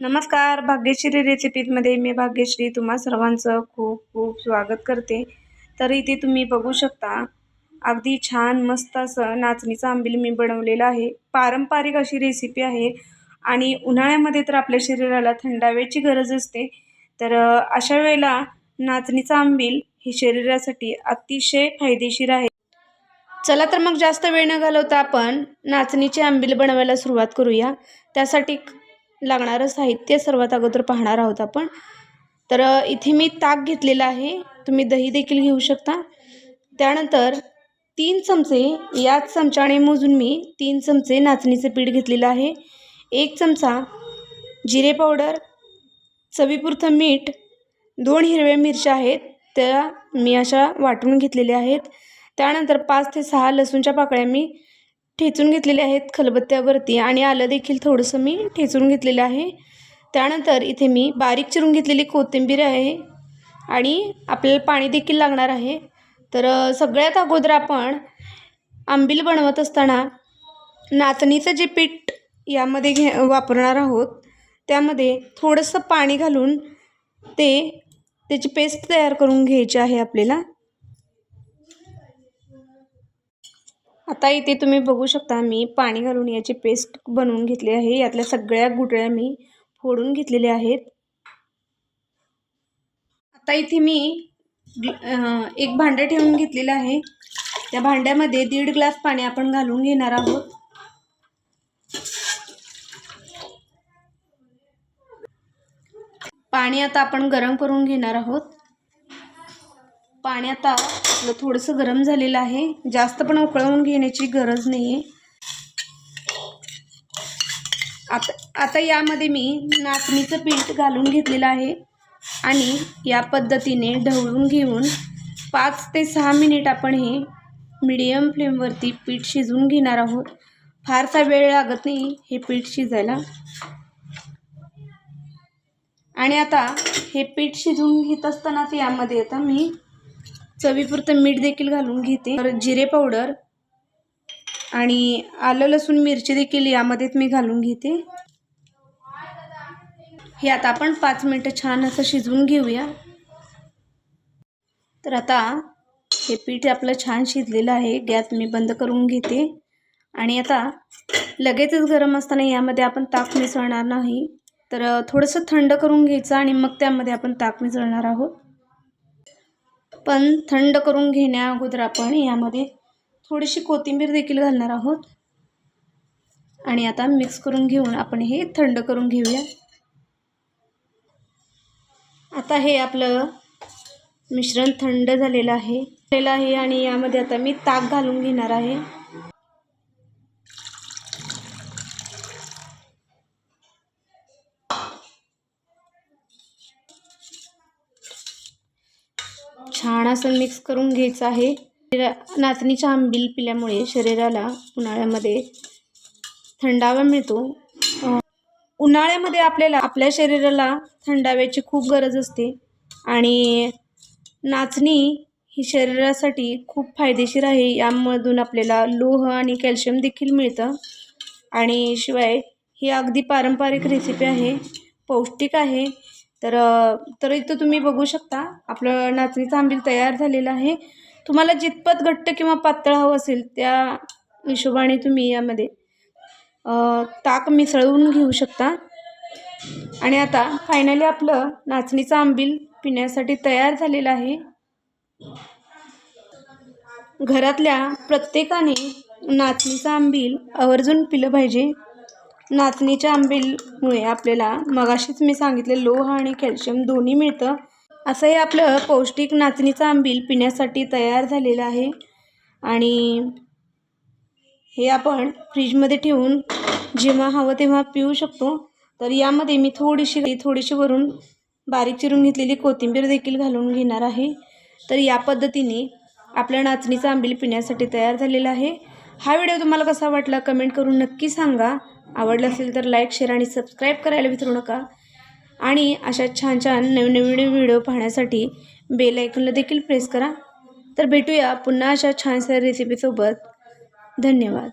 नमस्कार भाग्यश्री रेसिपीजमध्ये मी भाग्यश्री तुम्हा सर्वांचं खूप खूप स्वागत करते. तर इथे तुम्ही बघू शकता अगदी छान मस्त असं नाचणीचं आंबील मी बनवलेलं आहे. पारंपरिक अशी रेसिपी आहे आणि उन्हाळ्यामध्ये तर आपल्या शरीराला थंडाव्याची गरज असते. तर अशा वेळेला नाचणीचं आंबील हे शरीरासाठी अतिशय फायदेशीर आहे. चला तर मग जास्त वेळ न घालवता आपण नाचणीचे आंबील बनवायला सुरुवात करूया. त्यासाठी लागणारं साहित्य सर्वात अगोदर पाहणार आहोत आपण. तर इथे मी ताक घेतलेलं आहे. तुम्ही दही देखील घेऊ शकता. त्यानंतर तीन चमचे याच चमच्याने मोजून मी तीन चमचे नाचणीचं पीठ घेतलेलं आहे. एक चमचा जिरे पावडर चवीपुरतं मीठ दोन हिरव्या मिरच्या आहेत त्या मी अशा वाटून घेतलेल्या आहेत. त्यानंतर पाच ते सहा लसूणच्या पाकळ्या मी ठेचून घेतलेले आहेत खलबत्त्यावरती आणि आलं देखील थोडंसं मी ठेचून घेतलेलं आहे. त्यानंतर इथे मी बारीक चिरून घेतलेली कोथिंबीर आहे आणि आपल्याला पाणी देखील लागणार आहे. तर सगळ्यात अगोदर आपण आंबील बनवत असताना नाचणीचं जे पीठ यामध्ये घे वापरणार आहोत त्यामध्ये थोडंसं पाणी घालून ते त्याची पेस्ट तयार करून घ्यायची आहे आपल्याला. आता इथे तुम्ही बघू शकता मी पाणी घालून याची पेस्ट बनवून घेतली आहे. यातल्या सगळ्या गुटळ्या मी फोडून घेतलेल्या आहेत. आता इथे मी ग्ल- एक भांडं ठेवून घेतलेलं आहे. त्या भांड्यामध्ये दीड ग्लास पाणी आपण घालून घेणार आहोत. पाणी आता आपण गरम करून घेणार आहोत. पाणी आता आपलं थोडंसं गरम झालेलं आहे. जास्त पण उकळवून घेण्याची गरज नाही आहे आता आता यामध्ये मी नाचणीचं पीठ घालून घेतलेलं आहे आणि या पद्धतीने ढवळून घेऊन पाच ते सहा मिनिट आपण हे मीडियम फ्लेमवरती पीठ शिजवून घेणार आहोत. फारसा वेळ लागत नाही हे पीठ शिजायला. आणि आता हे पीठ शिजवून घेत असतानाच यामध्ये आता मी चवीपुरतं मीठ देखील घालून घेते. तर जिरे पावडर आणि आलं लसूण मिरची देखील यामध्येच मी घालून घेते. हे आता आपण पाच मिनटं छान असं शिजवून घेऊया. तर आता हे पीठ आपलं छान शिजलेलं आहे. गॅस मी बंद करून घेते. आणि आता लगेचच गरम असताना यामध्ये आपण ताक मिसळणार नाही. तर थोडंसं थंड करून घ्यायचं आणि मग त्यामध्ये आपण ताक मिसळणार आहोत. पण थंड करून घेण्या अगोदर आपण यामध्ये थोडीशी कोथिंबीर देखील घालणार आहोत. आणि आता मिक्स करून घेऊन आपण हे थंड करून घेऊया. आता हे आपलं मिश्रण थंड झालेलं आहे. झालेलं आहे आणि यामध्ये आता मी ताक घालून घेणार आहे. छान असं मिक्स करून घ्यायचं आहे. नाचणीच्या आंबील पिल्यामुळे शरीराला उन्हाळ्यामध्ये थंडावा मिळतो. उन्हाळ्यामध्ये आपल्याला आपल्या शरीराला थंडाव्याची खूप गरज असते. आणि नाचणी ही शरीरासाठी खूप फायदेशीर आहे. यामधून आपल्याला लोह आणि कॅल्शियम देखील मिळतं. आणि शिवाय ही अगदी पारंपरिक रेसिपी आहे. पौष्टिक आहे. तर तर इथं तुम्ही बघू शकता आपलं नाचणीचं आंबील तयार झालेलं आहे. तुम्हाला जितपत घट्ट किंवा पातळ हवं असेल त्या हिशोबाने तुम्ही यामध्ये ताक मिसळून घेऊ शकता. आणि आता फायनली आपलं नाचणीचं आंबील पिण्यासाठी तयार झालेलं आहे. घरातल्या प्रत्येकाने नाचणीचं आंबील आवर्जून पिलं पाहिजे. नाचणीच्या आंबीलमुळे आपल्याला मगाशीच मी सांगितले लोह आणि कॅल्शियम दोन्ही मिळतं. असं हे आपलं पौष्टिक नाचणीचं आंबील पिण्यासाठी तयार झालेलं आहे. आणि हे आपण फ्रीजमध्ये ठेवून जेव्हा हवं तेव्हा पिऊ शकतो. तर यामध्ये मी थोडीशी थोडीशी वरून बारीक चिरून घेतलेली कोथिंबीर देखील घालून घेणार आहे. तर या पद्धतीने आपलं नाचणीचं आंबील पिण्यासाठी तयार झालेलं आहे. हा व्हिडिओ तुम्हाला कसा वाटला कमेंट करून नक्की सांगा. आवडला असेल तर लाईक शेअर आणि सबस्क्राईब करायला विसरू नका. आणि अशा छान छान नवीन नवीन व्हिडिओ पाहण्यासाठी बेल आयकॉनला देखील प्रेस करा. तर भेटूया पुन्हा अशा छानशा रेसिपीसोबत धन्यवाद.